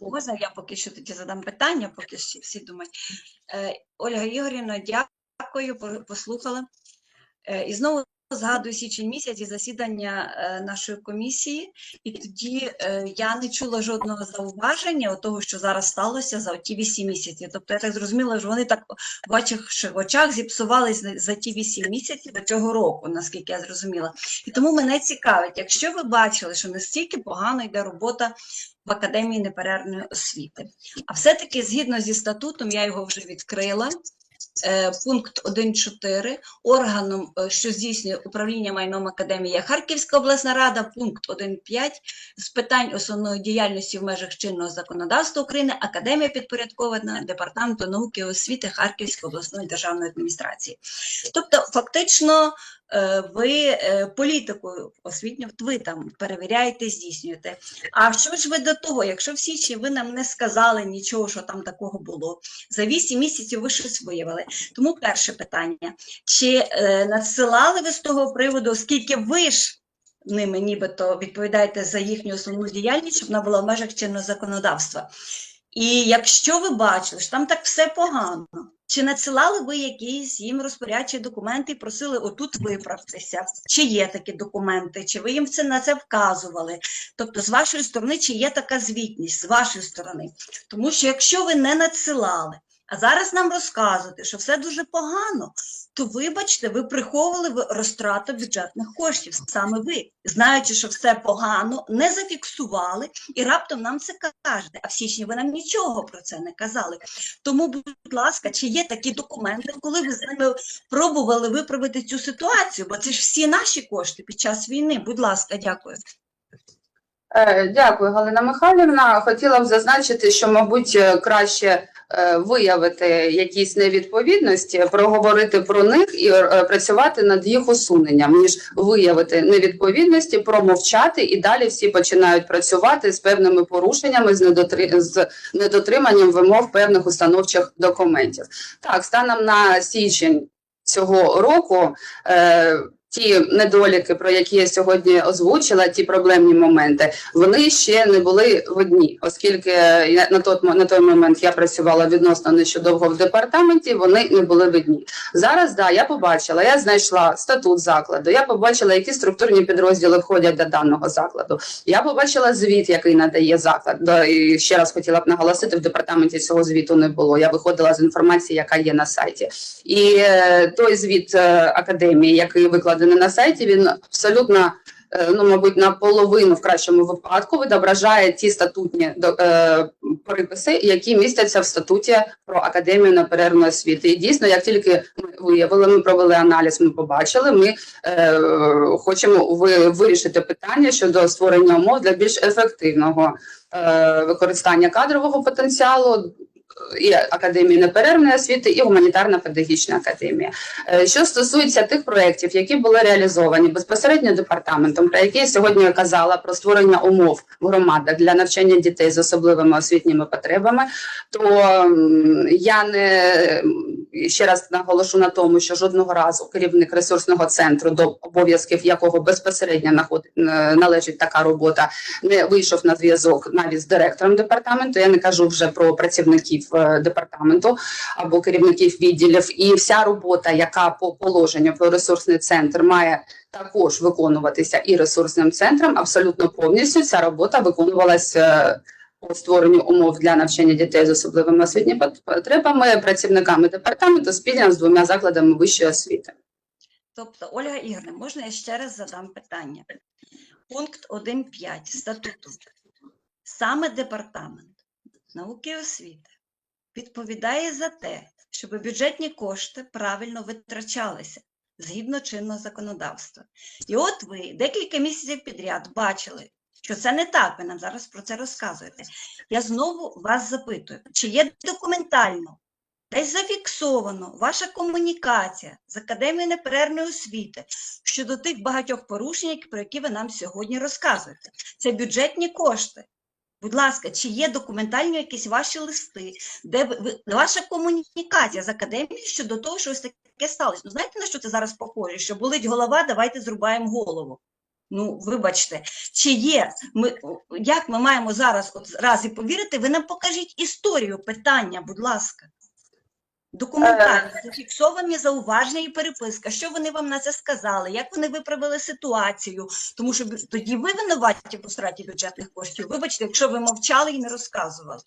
Можна я поки що тоді задам питання, поки ще всі думають. Е, Ольга Ігорівна, дякую, по- послухала. Е, І знову згадую січень місяць і засідання е, нашої комісії, і тоді е, я не чула жодного зауваження того, що зараз сталося за ті вісім місяців. Тобто я так зрозуміла, що вони так в ваших очах зіпсувались за- ті вісім місяців до цього року, наскільки я зрозуміла. І тому мене цікавить, якщо ви бачили, що настільки погано йде робота в Академії неперервної освіти, а все-таки згідно зі статутом, я його вже відкрила. Е, Пункт 1.4 органом, е, що здійснює управління майном академії, Харківська обласна рада, пункт 1.5 з питань основної діяльності в межах чинного законодавства України, академія підпорядкована департаменту науки і освіти Харківської обласної державної адміністрації. Тобто, фактично, ви е, політику освітню ви там перевіряєте, здійснюєте. А що ж ви до того, якщо в січні ви нам не сказали нічого, що там такого було, за 8 місяців ви щось виявили. Тому перше питання: чи е, надсилали ви з того приводу, оскільки ви ж ними нібито відповідаєте за їхню основну діяльність, щоб вона була в межах чинного законодавства? І якщо ви бачили, що там так все погано, чи надсилали ви якісь їм розпорядчі документи і просили отут виправтеся? Чи є такі документи, чи ви їм це на це вказували? Тобто, з вашої сторони, чи є така звітність з вашої сторони? Тому що якщо ви не надсилали, а зараз нам розказуєте, що все дуже погано, то вибачте, ви приховували розтрату бюджетних коштів, саме ви, знаючи, що все погано, не зафіксували і раптом нам це кажете. А в січні ви нам нічого про це не казали. Тому, будь ласка, чи є такі документи, коли ви з ними пробували виправити цю ситуацію? Бо це ж всі наші кошти під час війни. Будь ласка, дякую. Е, Дякую, Галина Михайлівна. Хотіла б зазначити, що, мабуть, е, краще виявити якісь невідповідності, проговорити про них і е, працювати над їх усуненням, ніж виявити невідповідності, промовчати і далі всі починають працювати з певними порушеннями, з, недотри... з недотриманням вимог певних установчих документів. Так, станом на січень цього року. Е, Ті недоліки, про які я сьогодні озвучила, ті проблемні моменти, вони ще не були видні, оскільки я- на той, на той момент я працювала відносно нещодовго в департаменті, вони не були видні. Зараз да, я побачила, я знайшла статут закладу, я побачила, які структурні підрозділи входять до даного закладу. Я побачила звіт, який надає заклад. Да, і ще раз хотіла б наголосити, в департаменті цього звіту не було. Я виходила з інформації, яка є на сайті. І е, той звіт е, академії, який викладений на сайті, він абсолютно. е, Ну, мабуть, наполовину в кращому випадку відображає ті статутні е, приписи, які містяться в статуті про академію неперервної освіти. І дійсно, як тільки ми виявили, ми провели аналіз, ми побачили, ми е, хочемо ви, вирішити питання щодо створення умов для більш ефективного е, використання кадрового потенціалу і академії неперервної освіти, і гуманітарна педагогічна академія. Е, Що стосується тих проєктів, які були реалізовані безпосередньо департаментом, про які я сьогодні казала про створення умов в громадах для навчання дітей з особливими освітніми потребами, то я не ще раз наголошу на тому, що жодного разу керівник ресурсного центру, до обов'язків якого безпосередньо е, належить така робота, не вийшов на зв'язок навіть з директором департаменту. Я не кажу вже про працівників е, департаменту або керівників відділів. І вся робота, яка по положенню про ресурсний центр має також виконуватися і ресурсним центром, абсолютно повністю ця робота виконувалася. Створенню умов для навчання дітей з особливими освітніми потребами працівниками департаменту спільно з двома закладами вищої освіти. Тобто, Ольга Ігорівна, можна я ще раз задам питання? Пункт 1.5 статуту. Саме департамент науки і освіти відповідає за те, щоб бюджетні кошти правильно витрачалися згідно чинного законодавства. І от ви декілька місяців підряд бачили, що це не так, ви нам зараз про це розказуєте. Я знову вас запитую, чи є документально десь зафіксовано ваша комунікація з Академією неперервної освіти щодо тих багатьох порушень, про які ви нам сьогодні розказуєте. Це бюджетні кошти. Будь ласка, чи є документальні якісь ваші листи, де ви, ваша комунікація з академією щодо того, що ось таке сталося? Ну знаєте, на що це зараз похоже? Що болить голова, давайте зрубаємо голову. Ну, вибачте, чи є ми як ми маємо зараз от раз і повірити? Ви нам покажіть історію питання, будь ласка. Документально зафіксовані зауваження і переписка. Що вони вам на це сказали? Як вони виправили ситуацію? Тому що тоді ви винуваті в страті бюджетних коштів. Вибачте, якщо ви мовчали і не розказували.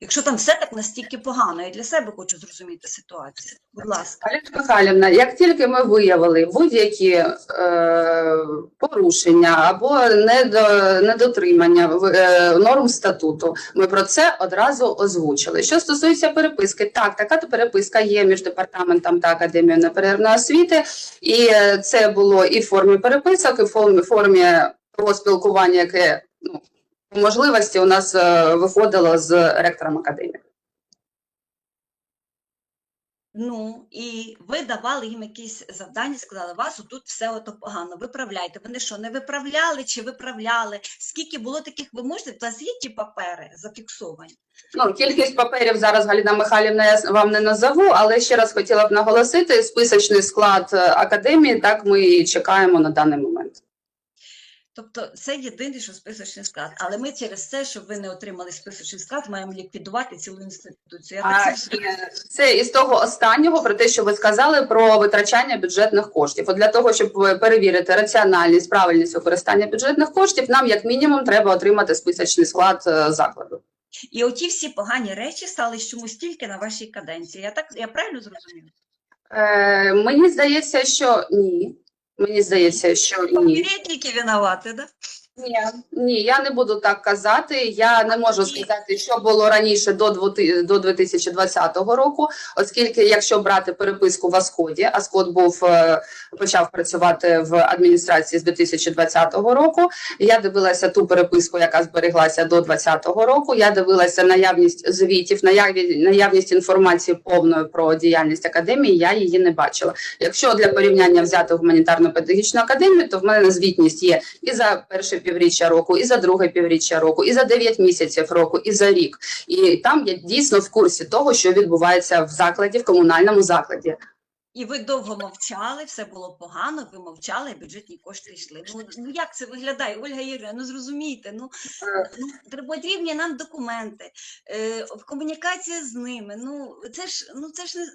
Якщо там все так настільки погано, я для себе хочу зрозуміти ситуацію. Будь ласка. Олег Михайлівна, як тільки ми виявили будь-які е, порушення або недо, недотримання е, норм статуту, ми про це одразу озвучили. Що стосується переписки, так, така то переписка є між департаментом та академією неперервної освіти, і е, це було і в формі переписок, і в формі, формі того спілкування, яке ну, можливості у нас е, виходило з ректором академії. Ну і ви давали їм якісь завдання, сказали, вас тут все ото погано, виправляйте. Вони що, не виправляли чи виправляли? Скільки було таких ви можете? У вас є ті папери зафіксовані? Ну, кількість паперів зараз Галина Михайлівна я вам не назову, але ще раз хотіла б наголосити списочний склад е, академії. Так ми і чекаємо на даний момент. Тобто це єдиний, що списочний склад. Але ми через це, щоб ви не отримали списочний склад, маємо ліквідувати цілу інституцію. Я А, і це із того останнього про те, що ви сказали про витрачання бюджетних коштів. От для того, щоб е, перевірити раціональність, правильність використання бюджетних коштів, нам як мінімум треба отримати списочний склад е, закладу. І оті всі погані речі стали чомусь тільки на вашій каденції. Я так я правильно зрозуміла? Е, мені здається, що ні. Мені здається, що ні. Попередники винувати, да? Ні, ні, я не буду так казати. Я не можу сказати, що було раніше до 20 до 2020 року, оскільки, якщо брати переписку в Асході, Асход був е, почав працювати в адміністрації з 2020 року. Я дивилася ту переписку, яка збереглася до 2020 року. Я дивилася наявність звітів, наявність, наявність інформації повної про діяльність академії. Я її не бачила. Якщо для порівняння взяти гуманітарно-педагогічну академію, то в мене звітність є і за перше півріччя року, і за друге півріччя року, і за 9 місяців року, і за рік. І там я дійсно в курсі того, що відбувається в закладі, в комунальному закладі. І ви довго мовчали, все було погано, ви мовчали, бюджетні кошти йшли. Ну, як це виглядає, Ольга Ігорівна, ну зрозумійте, ну, ну потрібні нам документи, е, комунікація з ними. Ну це ж ну це ж не